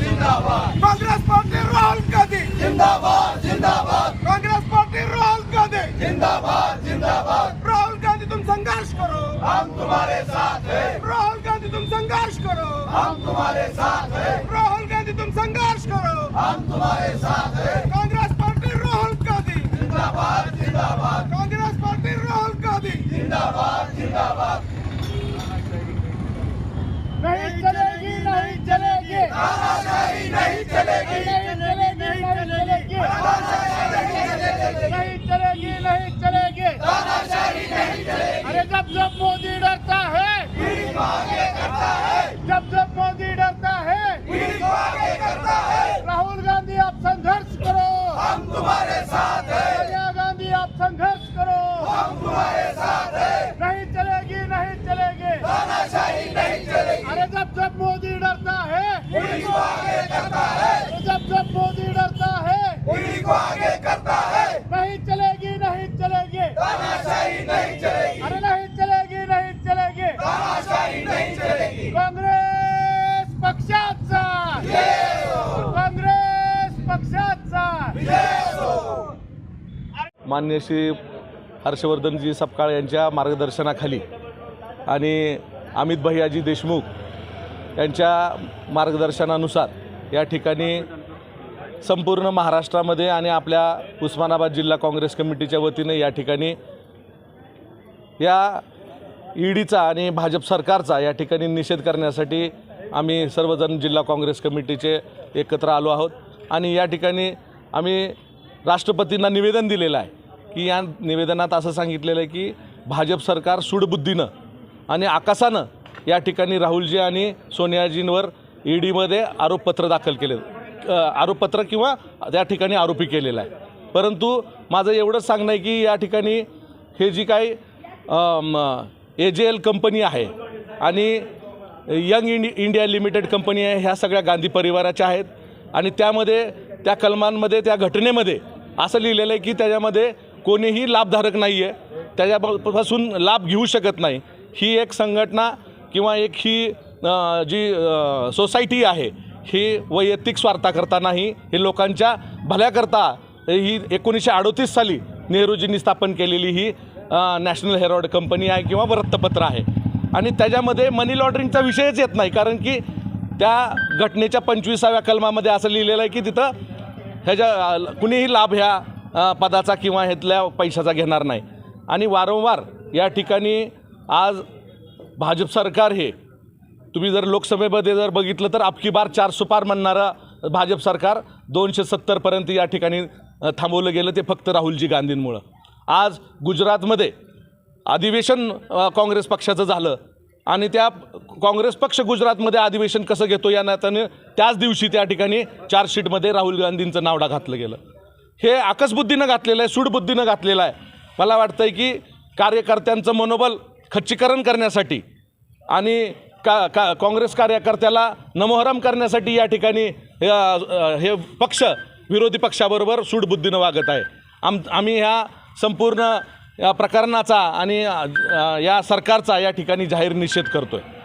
Congress party Rahul Gandhi. जिंदाबाद जिंदाबाद। Congress party Rahul Gandhi. जिंदाबाद जिंदाबाद। राहुल गांधी तुम संघर्ष करो। हम तुम्हारे साथ हैं। राहुल गांधी तुम संघर्ष करो। हम तुम्हारे साथ हैं। राहुल गांधी तुम संघर्ष करो। हम तुम्हारे साथ हैं। कांग्रेस पार्टी राहुल गांधी। जिंदाबाद जिंदाबाद। कांग्रेस पार्टी राहुल गांधी। जिंदाबाद जिंदाबाद। नहीं चलेगी जब मोदी डरता है करता है जब जब मोदी डरता है करता है राहुल गांधी आप संघर्ष करो। हम तुम्हारे साथ हैं सोनिया गांधी आप संघर्ष करो। हम तुम्हारे साथ हैं नहीं चलेगी नहीं चलेगी। नहीं चलेगी अरे जब जब मोदी डरता है करता है जब जब मोदी डरता है आगे करता है, नहीं चलेगी नहीं चलेगी। मान्य श्री हर्षवर्धनजी सपकाळ यांच्या मार्गदर्शनाखाली आणि अमित भैयाजी देशमुख यांच्या मार्गदर्शनानुसार या ठिकाणी संपूर्ण महाराष्ट्रामध्ये आणि आपल्या उस्मानाबाद जिल्हा काँग्रेस कमिटीच्या वतीने या ठिकाणी या ईडीचा आणि भाजप सरकारचा या ठिकाणी निषेध करण्यासाठी आम्ही सर्वजण जिल्हा काँग्रेस कमिटीचे एकत्र आलो आहोत. आणि या ठिकाणी आम्ही राष्ट्रपतींना निवेदन दिलेलं आहे. की या निवेदनात असं सांगितलेलं आहे की भाजप सरकार सूडबुद्धीनं आणि आकासानं या ठिकाणी राहुलजी आणि सोनियाजींवर ईडीमध्ये आरोपपत्र दाखल केले आरोपपत्र किंवा त्या ठिकाणी आरोपी केलेला आहे. परंतु माझं एवढंच सांगणं आहे की या ठिकाणी हे जी काही ए जे एल कंपनी आहे आणि यंग इंडि इंडिया लिमिटेड कंपनी आहे ह्या सगळ्या गांधी परिवाराच्या आहेत आणि त्यामध्ये त्या कलमांमध्ये त्या घटनेमध्ये असं लिहिलेलं आहे की त्याच्यामध्ये कोणीही लाभधारक नाही आहे त्याच्यापासून लाभ घेऊ शकत नाही. ही एक संघटना किंवा एक ही जी सोसायटी आहे ही वैयक्तिक स्वार्थाकरता नाही. हे लोकांच्या भल्याकरता ही एकोणीसशे अडोतीस साली नेहरूजींनी स्थापन केलेली ही नॅशनल हेरॉड कंपनी आहे किंवा वृत्तपत्र आहे. आणि त्याच्यामध्ये मनी लॉन्ड्रिंगचा विषयच येत नाही कारण की त्या घटनेच्या पंचवीसाव्या कलमामध्ये असं लिहिलेलं आहे की तिथं ह्याच्या कुणीही लाभ ह्या पदाचा किंवा ह्यातल्या पैशाचा घेणार नाही. आणि वारंवार या ठिकाणी आज भाजप सरकार हे तुम्ही जर लोकसभेमध्ये जर बघितलं तर अबकी बार चार सुपार म्हणणारं भाजप सरकार दोनशे सत्तरपर्यंत या ठिकाणी थांबवलं गेलं ते फक्त राहुलजी गांधींमुळं. आज गुजरातमध्ये अधिवेशन काँग्रेस पक्षाचं झालं आणि त्या काँग्रेस पक्ष गुजरातमध्ये अधिवेशन कसं घेतो या नात्याने त्याच दिवशी त्या ठिकाणी चार्जशीटमध्ये राहुल गांधींचं नावडा घातलं गेलं. हे आकसबुद्धीनं घातलेलं आहे सूडबुद्धीनं घातलेलं आहे. मला वाटतं आहे की कार्यकर्त्यांचं मनोबल खच्चीकरण करण्यासाठी आणि का का काँग्रेस कार्यकर्त्याला नमोहरम करण्यासाठी या ठिकाणी हे पक्ष विरोधी पक्षाबरोबर सूडबुद्धीनं वागत आहे. आम आम्ही ह्या संपूर्ण या प्रकरणाचा आणि या सरकारचा या ठिकाणी जाहीर निषेध करतो आहे